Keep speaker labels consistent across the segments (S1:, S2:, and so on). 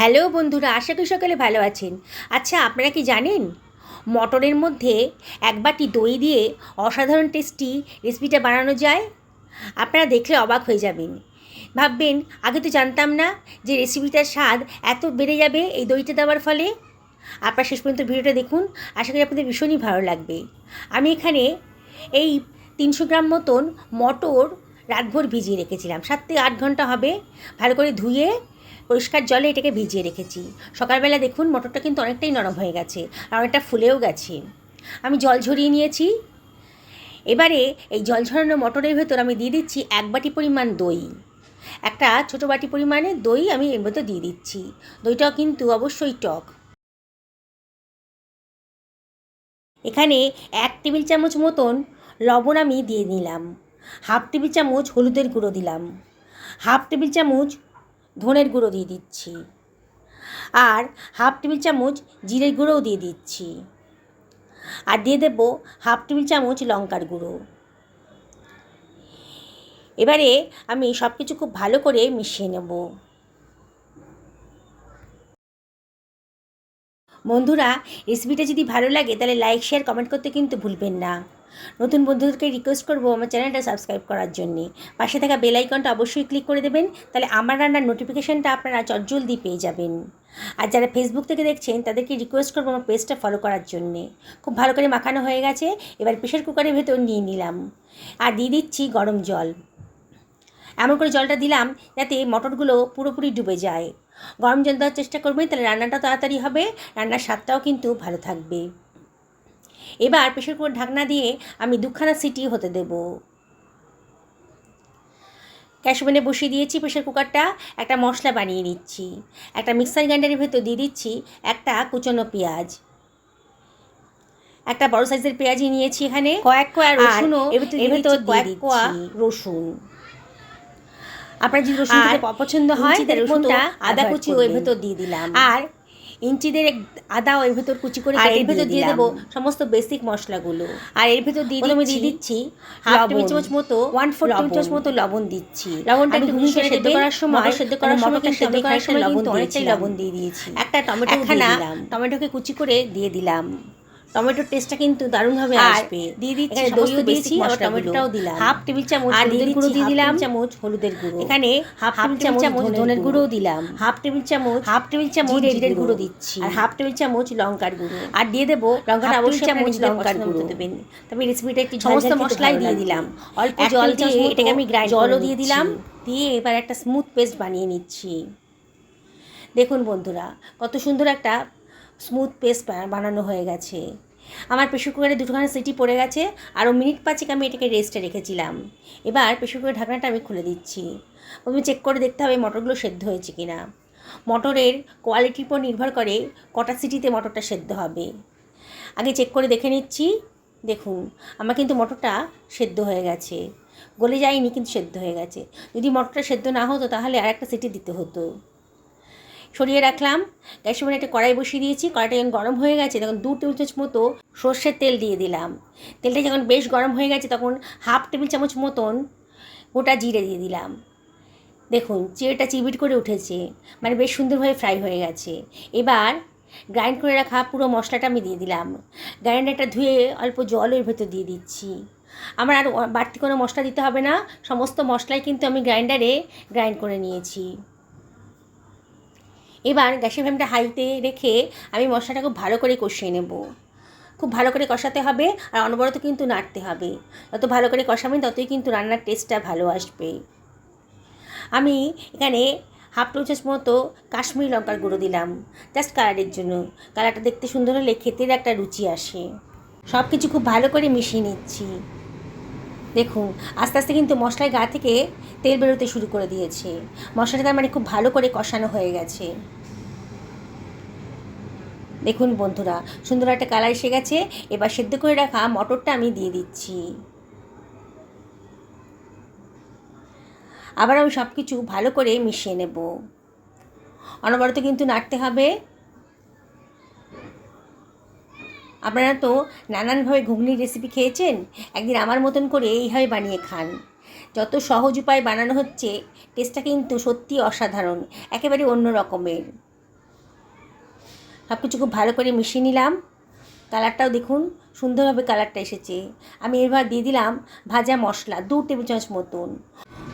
S1: Hello বন্ধুরা, আশা করি সকালে ভালো আছেন। আচ্ছা আপনারা কি জানেন? মটরের মধ্যে এক বাটি দই দিয়ে অসাধারণ টেস্টি রেসিপিটা বানানো যায়? আপনারা দেখলে অবাক হয়ে যাবেন। ভাববেন, আগে তো জানতাম না যে রেসিপিটার স্বাদ এত বেড়ে যাবে এই দইটা দেওয়ার ফলে। আপনারা শেষ পর্যন্ত ভিডিওটা দেখুন, আশা করি আপনাদের ভীষণই ভালো লাগবে। আমি এখানে এই তিনশো গ্রাম মতন মটর রাতভর ভিজিয়ে রেখেছিলাম। সাত থেকে আট ঘণ্টা হবে। ভালো করে ধুয়ে পরিষ্কার জলে এটাকে ভিজিয়ে রেখেছি। সকালবেলা দেখুন মটরটা কিন্তু অনেকটাই নরম হয়ে গেছে আর অনেকটা ফুলেও গেছে। আমি জল ঝরিয়ে নিয়েছি। এবারে এই জল ঝরানো মটরের ভেতর আমি দিয়ে দিচ্ছি এক বাটি পরিমাণ দই। একটা ছোটো বাটি পরিমাণে দই আমি এর ভেতর দিয়ে দিচ্ছি। দইটাও কিন্তু অবশ্যই টক। এখানে এক টেবিল চামচ মতন লবণ আমি দিয়ে নিলাম। হাফ টেবিল চামচ হলুদের গুঁড়ো দিলাম। হাফ টেবিল চামচ ধনের গুঁড়ো দিয়ে দিচ্ছি। আর হাফ টেবিল চামচ জিরের গুঁড়োও দিয়ে দিচ্ছি। আর দিয়ে দেবো হাফ টেবিল চামচ লঙ্কার গুঁড়ো। এবারে আমি সব কিছু খুব ভালো করে মিশিয়ে নেব। বন্ধুরা রেসিপিটা যদি ভালো লাগে, তাহলে লাইক শেয়ার কমেন্ট করতে কিন্তু ভুলবেন না। নতুন বন্ধুদেরকে রিকোয়েস্ট করব আমার চ্যানেলটা সাবস্ক্রাইব করার জন্যে। পাশে থাকা বেল আইকনটা অবশ্যই ক্লিক করে দেবেন, তাহলে আমার রান্নার নোটিফিকেশানটা আপনারা চটজলদি পেয়ে যাবেন। আর যারা ফেসবুক থেকে দেখছেন, তাদেরকে রিকোয়েস্ট করব আমার পেজটা ফলো করার জন্যে। খুব ভালো করে মাখানো হয়ে গেছে, এবার প্রেশার কুকারের ভেতর নিয়ে নিলাম। আর দিয়ে দিচ্ছি গরম জল। এমন করে জলটা দিলাম, যাতে মটরগুলো পুরোপুরি ডুবে যায়। গরম জল দেওয়ার চেষ্টা করবেন, তাহলে রান্নাটা তাড়াতাড়ি হবে, রান্নার স্বাদটাও কিন্তু ভালো থাকবে। এবার প্রেশার কুকার ঢাকনা দিয়ে আমি দুখানা সিটি হতে দেব। ক্যাশমেনে বসিয়ে দিয়েছি প্রেশার কুকারটা একটা মশলা বানিয়ে নিচ্ছি একটা মিক্সার গ্রাইন্ডারের ভেতর দিয়ে দিচ্ছি একটা কুচনো পেঁয়াজ। একটা বড় সাইজের পেঁয়াজই নিয়েছি এখানে। কয়েক কোয়া রসুনও এর ভেতর কয়েক কোয়া রসুন। আপনার যদি রসুন পছন্দ হয় রসুনটা আদা কুচি ওই ভেতর দিয়ে দিলাম। আর ইঞ্চিদের আদা এর ভেতর কুচি করে আর এর ভেতর দিয়ে দেবো সমস্ত বেসিক মশলাগুলো। আর এর ভেতর দিয়ে আমি দিয়ে দিচ্ছি হাফ টেবিল চামচ মতো ওয়ান ফোর টেবিল চামচ মতো লবণ দিচ্ছি। লবণটা একটু ঘুষে সেদ্ধ করার সময় সেদ্ধ করার সময় কিন্তু সেদ্ধ করার সময় লবণ অনেকটাই লবণ দিয়ে দিয়েছি। একটা টমেটো দিলাম। টমেটোকে কুচি করে দিয়ে দিলাম। টমেটোর টেস্টটা কিন্তু দারুণভাবে আসবে। দিয়ে দিচ্ছি দইও দিয়েছি আর টমেটোটাও দিলাম। হাফ টেবিল চামচ হলুদের গুঁড়ো দিয়ে দিলাম। চামচ হলুদের গুঁড়ো। এখানে হাফ টেবিল চামচ ধনের গুঁড়োও দিলাম। হাফ টেবিল চামচ হাফ টেবিল চামচ জিরের গুঁড়ো। দিচ্ছি। আর হাফ টেবিল চামচ লঙ্কার গুঁড়ো। আর দিয়ে দেবো লঙ্কাটা অবশ্যই চামচ লঙ্কার গুঁড়ো। দেবেন। তবে রেসিপিটা একটু সমস্ত মশলাই দিয়ে দিলাম। অল্প জল দিয়ে এটাকে আমি গ্রাইন্ড জলও দিয়ে দিলাম। দিয়ে এবার একটা স্মুথ পেস্ট বানিয়ে নিচ্ছি। দেখুন বন্ধুরা কত সুন্দর একটা স্মুথ পেস্ট বানানো হয়ে গেছে। আমার প্রেশার কুকারে দুটোখানে সিটি পড়ে গেছে আরও মিনিট পাঁচেক আমি এটাকে রেস্টে রেখেছিলাম। এবার প্রেশার কুকারের ঢাকনাটা আমি খুলে দিচ্ছি। প্রথমে চেক করে দেখতে হবে মটরগুলো সেদ্ধ হয়েছে কি না মটরের কোয়ালিটির উপর নির্ভর করে কটা সিটিতে মটরটা সেদ্ধ হবে। আগে চেক করে দেখে নিচ্ছি। দেখুন, আমার কিন্তু মটরটা সেদ্ধ হয়ে গেছে। গলে যায়নি, কিন্তু সেদ্ধ হয়ে গেছে। যদি মটরটা সেদ্ধ না হতো তাহলে আর একটা সিটি দিতে হতো। সরিয়ে রাখলাম। গ্যাসের মানে একটা কড়াই বসিয়ে দিয়েছি। কড়াইটা যখন গরম হয়ে গেছে, তখন দু টেবিল চামচ মতো সর্ষের তেল দিয়ে দিলাম। তেলটা যখন বেশ গরম হয়ে গেছে, তখন হাফ টেবিল চামচ মতন গোটা জিরে দিয়ে দিলাম। দেখুন চিড়েটা চিবিট করে উঠেছে মানে বেশ সুন্দরভাবে ফ্রাই হয়ে গেছে। এবার গ্রাইন্ড করে রাখা পুরো মশলাটা আমি দিয়ে দিলাম। গ্রাইন্ডারটা ধুয়ে অল্প জল ভেতর দিয়ে দিচ্ছি। আমার আর বাড়তি কোনো মশলা দিতে হবে না। সমস্ত মশলাই কিন্তু আমি গ্রাইন্ডারে গ্রাইন্ড করে নিয়েছি। এবার গ্যাসের ফ্লেমটা হাইতে রেখে আমি মশলাটা খুব ভালো করে কষিয়ে নেব। খুব ভালো করে কষাতে হবে আর অনবরত কিন্তু নাড়তে হবে। যত ভালো করে কষাবেন ততই কিন্তু রান্নার টেস্টটা ভালো আসবে। আমি এখানে হাফ টেবিল চামচ মতো কাশ্মীরি লঙ্কার গুঁড়ো দিলাম। জাস্ট কালারের জন্য। কালারটা দেখতে সুন্দর হলে খেতের একটা রুচি আসে। সব কিছু খুব ভালো করে মিশিয়ে নিচ্ছি। দেখুন, আস্তে আস্তে কিন্তু মশলার গা থেকে তেল বেরোতে শুরু করে দিয়েছে। মশলাটা তার মানে খুব ভালো করে কষানো হয়ে গেছে। দেখুন বন্ধুরা, সুন্দর একটা কালার এসে গেছে। এবার সেদ্ধ করে রাখা মটরটা আমি দিয়ে দিচ্ছি। আবার আমি সব কিছু ভালো করে মিশিয়ে নেব। অনবরত কিন্তু নাড়তে হবে। আপনারা তো নানানভাবে ঘুগনির রেসিপি খেয়েছেন? একদিন আমার মতন করে এইভাবে বানিয়ে খান। যত সহজ উপায় বানানো হচ্ছে টেস্টটা কিন্তু সত্যি অসাধারণ, একেবারে অন্য রকমের। সব কিছু খুব ভালো করে মিশিয়ে নিলাম। কালারটাও দেখুন, সুন্দরভাবে কালারটা এসেছে। আমি এবার দিয়ে দিলাম ভাজা মশলা, দু টেবিল চামচ মতন।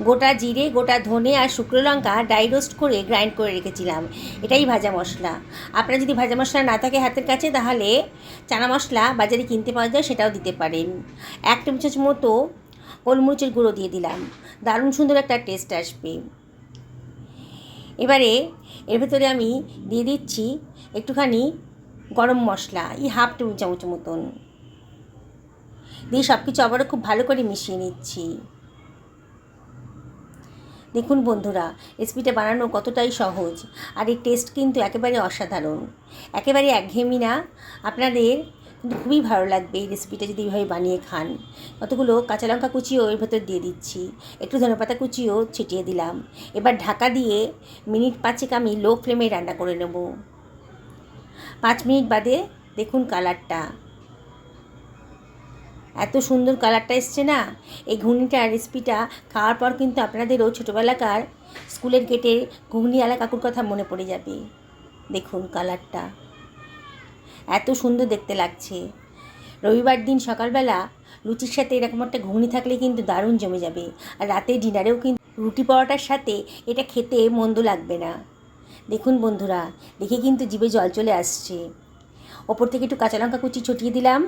S1: গোটা জিরে, গোটা ধনে আর শুকনো লঙ্কা ড্রাই রোস্ট করে গ্রাইন্ড করে রেখেছিলাম। এটাই ভাজা মশলা। আপনার যদি ভাজা মশলা না থাকে হাতের কাছে, তাহলে চানা মশলা বাজারে কিনতে পাওয়া যায়, সেটাও দিতে পারেন। এক চামচ মতো গোলমরিচের গুঁড়ো দিয়ে দিলাম। দারুণ সুন্দর একটা টেস্ট আসবে। এবারে এর ভেতরে আমি দিয়ে দিচ্ছি একটুখানি গরম মশলা, এই হাফ টেবিল চামচ মতন। দিয়ে সব কিছু আবারও খুব ভালো করে মিশিয়ে নিচ্ছি। দেখুন বন্ধুরা রেসিপিটা বানানো কতটাই সহজ আর এই টেস্ট কিন্তু একেবারে অসাধারণ। একেবারে একঘেয়েমি না, আপনাদের কিন্তু খুবই ভালো লাগবে এই রেসিপিটা যদি এইভাবে বানিয়ে খান। কতগুলো কাঁচা লঙ্কা কুচিও এর ভেতর দিয়ে দিচ্ছি, একটু ধনেপাতা কুচিও ছিটিয়ে দিলাম। এবার ঢাকা দিয়ে মিনিট পাঁচেক আমি লো ফ্লেমে রান্না করে নেব। পাঁচ মিনিট বাদে দেখুন কালারটা এত সুন্দর কালারটা এসছে না? এই ঘুগনিটা রেসিপিটা খাওয়ার পর কিন্তু আপনাদেরও ছোটোবেলাকার স্কুলের গেটে ঘুগনিওয়ালা কাকুর কথা মনে পড়ে যাবে। দেখুন কালারটা এত সুন্দর দেখতে লাগছে। রবিবার দিন সকালবেলা লুচির সাথে এরকম একটা ঘুগনি থাকলে কিন্তু দারুণ জমে যাবে। আর রাতে ডিনারেও কিন্তু রুটি পরোটার সাথে এটা খেতে মন্দ লাগবে না। দেখুন বন্ধুরা, দেখে কিন্তু জিভে জল চলে আসছে। ওপর থেকে একটু কাঁচা লঙ্কা কুচি ছটিয়ে দিলাম।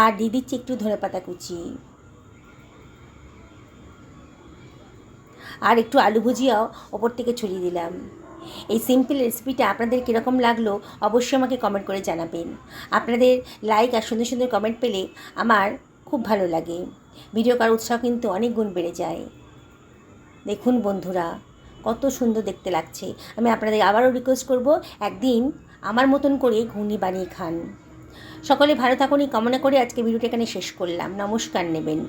S1: আর দিয়ে দিচ্ছি একটু ধনেপাতা কুচি। আর একটু আলু ভুজিয়াও ওপর থেকে ছড়িয়ে দিলাম। এই সিম্পল রেসিপিটা আপনাদের কীরকম লাগল অবশ্যই আমাকে কমেন্ট করে জানাবেন। আপনাদের লাইক আর সুন্দর সুন্দর কমেন্ট পেলে আমার খুব ভালো লাগে। ভিডিও করার উৎসাহ কিন্তু অনেক গুণ বেড়ে যায়। দেখুন বন্ধুরা, কত সুন্দর দেখতে লাগছে। আমি আপনাদের আবারও রিকোয়েস্ট করব একদিন আমার মতন করে ঘুগনি বানিয়ে খান। সকলে ভালো থাকুন এই কামনা করে আজকে ভিডিওটা এখানে শেষ করলাম। নমস্কার নেবেন।